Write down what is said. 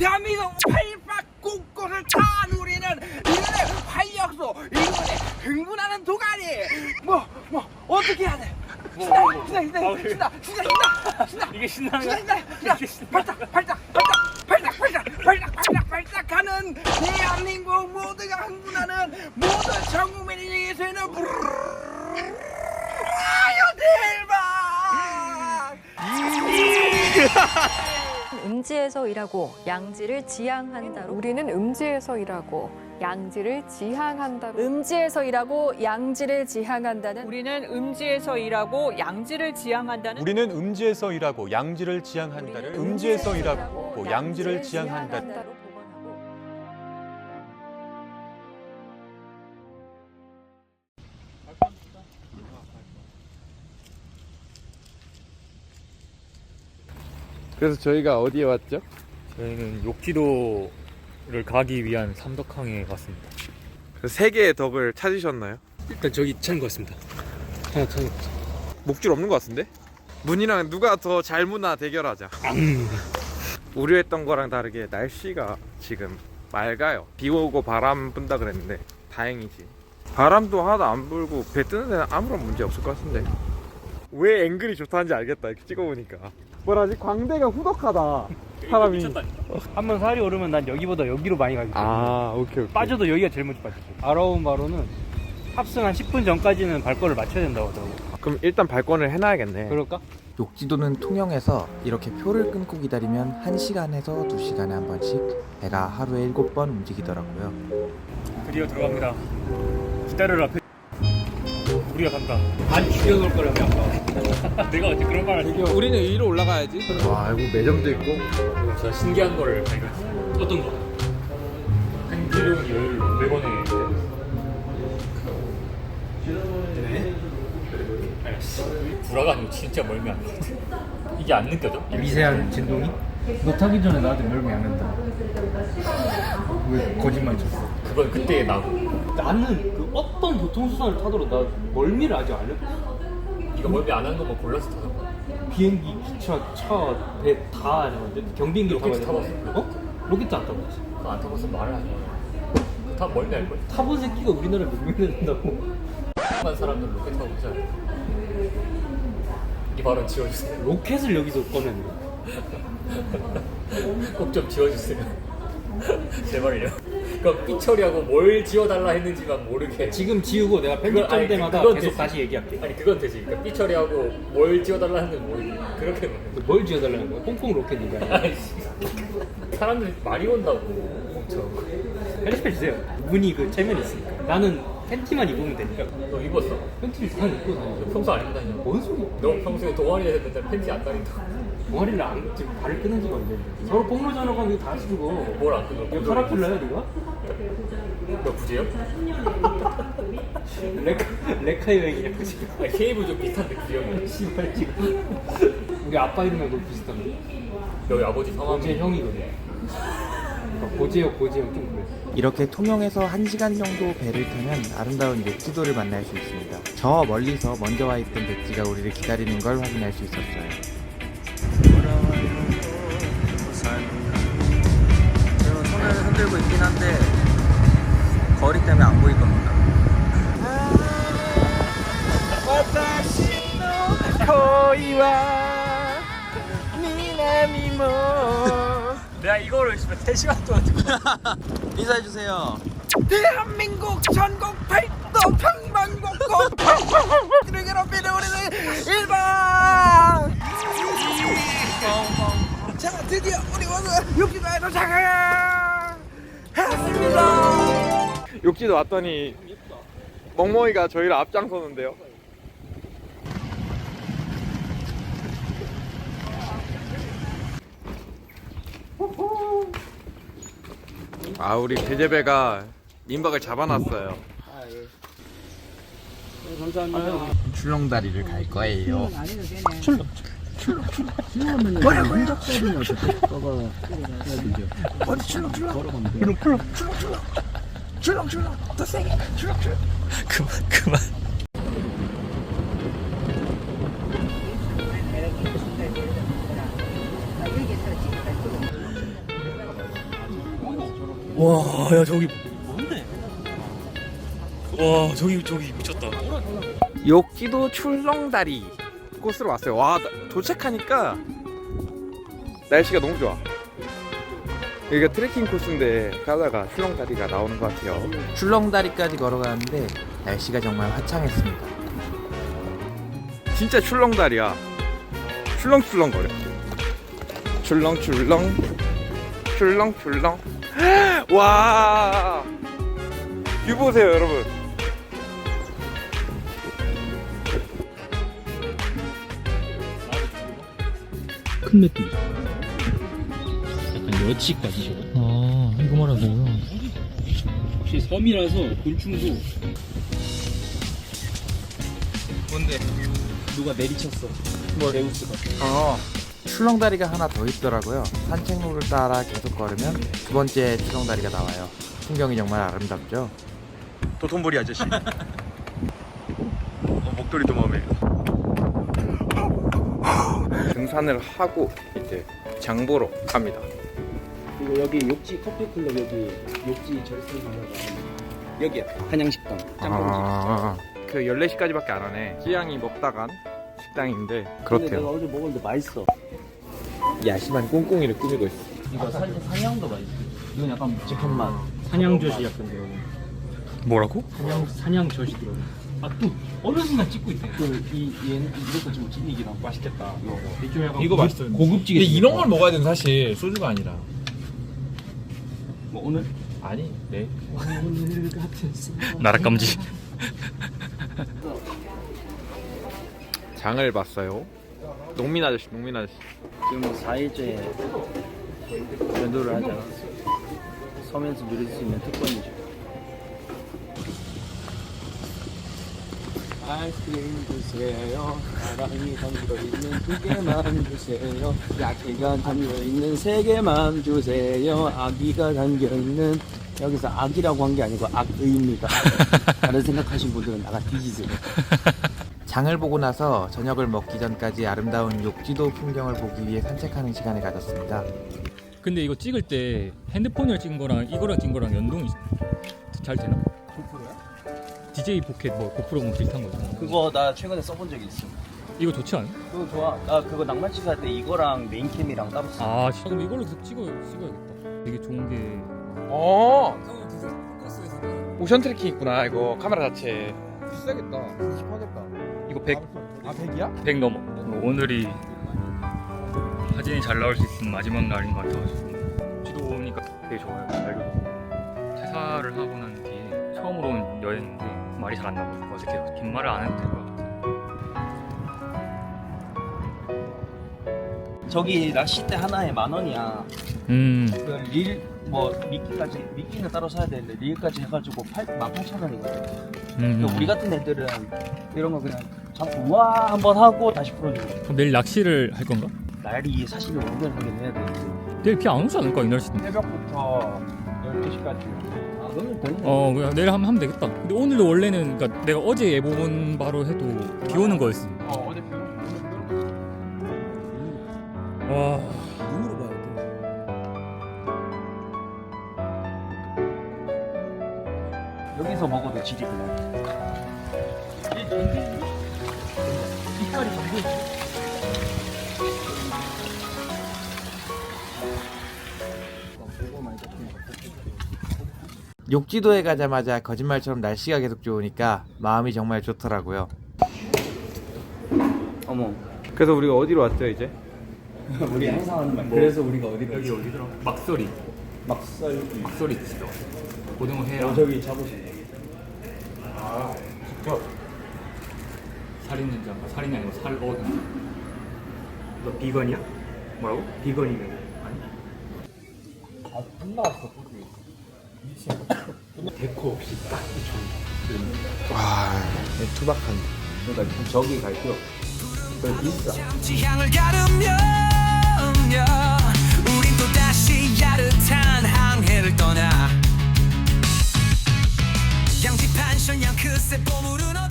대한민국 팔박 곳곳을 찬 우리는 이번에 활력소 이번에 흥분하는 도가니 뭐 뭐 어떻게 해야 돼? 신나 신나 신나 아, 신나 신나 신나 이게 신나는 신나? 신나 신나 발작 발작 발작 발작 발작 발작 발작 발작하는 대한민국 모두가 흥분하는 모든 전 국민이 위해서는 아유 음지에서 일하고 양지를 지향한다로 우리는 음지에서 일하고 양지를 지향한다. 음지에서 일하고 양지를 지향한다는 우리는 음지에서 일하고 양지를 지향한다는 우리는 음지에서 일하고 양지를 지향한다를 음지에서 일하고 양지를 지향한다. 그래서 저희가 어디에 왔죠? 저희는 욕지도를 가기 위한 삼덕항에 왔습니다. 그세 개의 덕을 찾으셨나요? 일단 저기 찾은 것 같습니다. 하나 찾은 것 같습니다. 목줄 없는 것 같은데? 문이랑 누가 더 잘 무나 대결하자. 우려했던 거랑 다르게 날씨가 지금 맑아요. 비 오고 바람 분다 그랬는데 다행이지. 바람도 하나도 안 불고 배 뜨는 데는 아무런 문제 없을 것 같은데. 왜 앵글이 좋다는지 알겠다. 이렇게 찍어보니까. 뭐라지? 광대가 후덕하다. 사람이. 한번 살이 오르면 난 여기보다 여기로 많이 가기 때문에 아, 오케이, 오케이. 빠져도 여기가 제일 먼저 빠지죠. 알아온 바로는 탑승 한 10분 전까지는 발걸을 맞춰야 된다고 하더라고. 그럼 일단 발권을 해놔야겠네. 그럴까? 욕지도는 통영에서 이렇게 표를 끊고 기다리면 1시간에서 2시간에 한 번씩 배가 하루에 7번 움직이더라고요. 드디어 들어갑니다. 기다려라. 배- 우리가 간다. 안 죽여놓을 거라며. 내가 어떻게 그런 말을 해. 우리는 위로 올라가야지. 와, 여기 매점도 있고. 진짜 신기한 거를 발견했어. 어떤 거? 한 키로는 1500원에 네? 알았어. 구라가 아니고 진짜 멀미 안 나. 이게 안 느껴져? 미세한 진동이? 너 타기 전에 나한테 멀미 안 난다. 왜 거짓말 쳤어? 그건 그때 나고. 나는 그 어떤 교통수단을 타도록 나 멀미를 아직 안 해봤어. 네가 멀미 안 하는 거만 골라서 타는 거야. 비행기, 기차, 차, 배다 아는데 경비행기 로켓 타봤어. 어? 로켓도 안 타봤어. 그거 안 타봤으면 말을 하지 마. 다 멀미 할 거야. 타본 새끼가 우리나라에 몇 명이 된다고. 한 사람들 로켓 타고 있잖아. 이 발언 지워주세요. 로켓을 여기서 꺼내는 거야. 꼭 좀 지워주세요. 제발요. 그럼 삐처리하고 뭘 지워달라 했는지만 모르게. 지금 지우고 내가 그건- 편집점 아니, 때마다 그건 계속 되지. 다시 얘기할게. 아니 그건 되지. 그러니까 삐처리하고 뭘 지워달라 했는지 모르게. 그렇게 만뭘 지어달라는 거야? 홍콩 로켓 거야. 아이씨. 사람들이 많이 온다고 엄청. 편집해 주세요. 문이 그 체면이 있으니까. 나는 팬티만 입으면 되니까. 너 입었어? 팬티를 다 입고 다녀. 너 평소 안 입고 다녀? 뭔 소리야? 너 평소에 동아리에서 맨날 팬티 안 다닌다고. 동아리를 안, 지금 발을 끊은 지가 언제인데. 서로 폭로 전화가면 이거 다 쓰고. 뭘안 끊어? 이거 혈압 불러요, 네가? 너 구제요? 레카, 레카 여행이냐고 지금. 아니 케이블 좀 비슷한데 구제형이. 씨발 지금. 우리 아빠 너무 비슷한데. 너희 아버지 성함이 고재 형이거든. 그러니까 고재형, 고재형 좀 그래. 이렇게 통영에서 1시간 정도 배를 타면 아름다운 욕지도를 만날 수 있습니다. 저 멀리서 먼저 와 있던 백지가 우리를 기다리는 걸 확인할 수 있었어요. 3시간 동안 듣고 인사해 주세요. 대한민국 전국 팔도 평방곡곡 를 괴롭히는 우리는 일반. 자 드디어 우리 오늘 육지도에 도착을 했습니다. 욕지도 왔더니 멍멍이가 저희를 앞장서는데요. 아 우리 개재배가 민박을 잡아놨어요. 아 예. 네, 감사합니다. 출렁다리를 갈 거예요. 출렁 출렁 출렁 출렁 출렁 출렁. 출렁 출렁 출렁 출렁 더 세게 출렁 출렁. 그만 그만. 여기서 지금 와, 야 저기 뭔데? 와, 저기 저기 미쳤다. 욕지도 출렁다리 곳으로 왔어요. 와 나- 도착하니까 날씨가 너무 좋아. 여기가 트레킹 코스인데 가다가 출렁다리가 나오는 것 같아요. 출렁다리까지 걸어가는데 날씨가 정말 화창했습니다. 진짜 출렁다리야. 출렁출렁 거려. 출렁출렁 출렁출렁. 와. 뷰 보세요, 여러분. 큰 맷돌이. 약간 여치까지. 아, 이거 말하는 거구나. 혹시 섬이라서 곤충도 뭔데? 누가 내리쳤어. 뭐? 레우스가. 어. 출렁다리가 하나 더 있더라고요. 산책로를 따라 계속 걸으면 두 번째 출렁다리가 나와요. 풍경이 정말 아름답죠. 도톤보리 아저씨. 어, 목도리도 마음에. 등산을 하고 이제 장 보러 갑니다. 그리고 여기 욕지 커피 클럽 여기 욕지 절세인가 여기야 한양식당 짬뽕집 아, 그 14시까지밖에 안 하네. 찌양이 먹다간 식당인데 근데 내가 그렇대요. 어제 먹었는데 맛있어 야심한 꽁꽁이를 꾸미고 있어. 이거 사실 사냥도 맛있어 이건 약간 묵직한 맛 사냥젓이 약간 들어가 뭐라고? 사냥 사냥젓이 들어가 아또 어느 순간 찍고 있대 그이 얘는 이것도 좀 찌개기랑 맛있겠다 이거 이좀 약간 이거 맛있어요. 고급지게 근데 이런 걸 먹어야 되는 사실 소주가 아니라. 뭐 오늘 아니, 네. 나락감지. 장을 봤어요. 농민 아저씨, 농민 아저씨. 지금 뭐 4일째 면도를 하잖아 서면서 누릴 수 있는 특권이죠. 아이스크림 주세요. 사랑이 담겨 있는 두 개만 주세요. 야채가 담겨 있는 세 개만 주세요. 아기가 담겨 있는 여기서 아기라고 한 게 아니고 악의입니다. 다른 생각하신 분들은 나가 뒤지세요 장을 보고 나서 저녁을 먹기 전까지 아름다운 욕지도 풍경을 보기 위해 산책하는 시간을 가졌습니다. 근데 이거 찍을 때 핸드폰을 찍은 거랑 이거랑 찍은 거랑 연동이 잘 되나? 고프로야? DJ 포켓 뭐 고프로 뭐 비슷한 거잖아. 그거 나 최근에 써본 적이 있어 이거 좋지 않아? 그거 좋아 나 그거 낭만치 살때 이거랑 메인캠이랑 따로 써 아, 진짜 그럼 이걸로 계속 찍어 찍어야겠다. 되게 좋은 게 어, 오션 트래킹 있구나. 이거 카메라 자체. 비싸겠다. 20하겠다. 이거 100 아, 100이야? 100 넘어. 오늘이 사진이 잘 나올 수 있는 마지막 날인 것 같아가지고 지도 오니까 되게 좋아요. 날도 퇴사를 하고 난 뒤에 처음으로 온 여행인데 말이 잘 안 나고 어색해요. 긴 말을 안 해도 될 것 같아요. 저기 낚싯대 하나에 만 원이야 음, 그릴뭐 미끼까지 미끼는 따로 사야 되는데 릴까지 해가지고 8, 18,000 원이거든 음. 우리 같은 애들은 이런 거 그냥 잡고 와 한번 하고 다시 풀어주고 그럼 내일 낚시를 할 건가? 날이 사실 오늘 하긴 해야 되는데 내일 비 안 오지 않을까 이 날씨는? 새벽부터 12시까지. 아 그러면 되네 어, 그냥 내일 하면, 하면 되겠다. 근데 오늘도 원래는 그러니까 내가 어제 예보 본 바로 해도 비 오는 거였어. 어, 어제 비 와, 눈으로 봐야 돼 여기서 먹어도 질이 그냥 이빨이 전부 욕지도에 가자마자 거짓말처럼 날씨가 계속 좋으니까 마음이 정말 좋더라고요. 어머 그래서 우리가 어디로 왔죠, 이제? 우리 항상 하는 말 그래서 우리가 어디로 여기 어디더라? 막소리. 막살 막소리 있어. 고등어 회랑 어, 저기 잡으시네 살있는 자 살인이 아니고 살 어든. 너 비건이야? 뭐라고? 비건이면 아니? 아 끝나왔어 데코 없이 딱 와, 투박한데. 그러니까 저기 갈 필요 없어 비싸 향을 가르며 우린 또 다시 야릇한 항해를 떠나 양지 판션 양크세 보물은 얻